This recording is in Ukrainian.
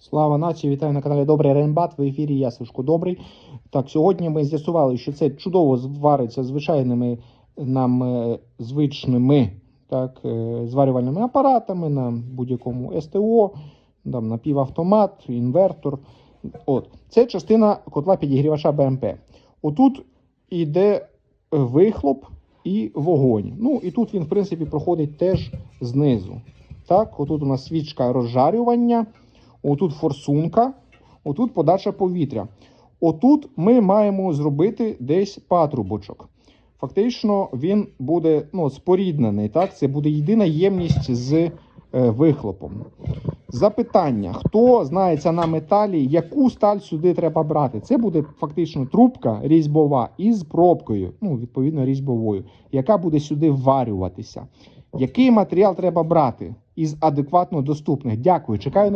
Слава нації, вітаю на каналі Добрий Рембат. В ефірі я Сашко Добрий. Так, сьогодні ми з'ясували, що це чудово звариться звичайними нам е, звичними так, е, зварювальними апаратами на будь-якому СТО, там, напівавтомат, інвертор. От. Це частина котла підігрівача БМП. Отут іде вихлоп і вогонь. Ну і тут він, в принципі, проходить теж знизу. Так, отут у нас свічка розжарювання, отут форсунка, отут подача повітря. Отут ми маємо зробити десь патрубочок. Фактично, він буде ну, споріднений. Так? Це буде єдина ємність з е, вихлопом. Запитання: хто знається на металі, яку сталь сюди треба брати? Це буде фактично трубка різьбова із пробкою, ну, відповідно, різьбовою, яка буде сюди вварюватися. Який матеріал треба брати із адекватно доступних? Дякую. Чекаю на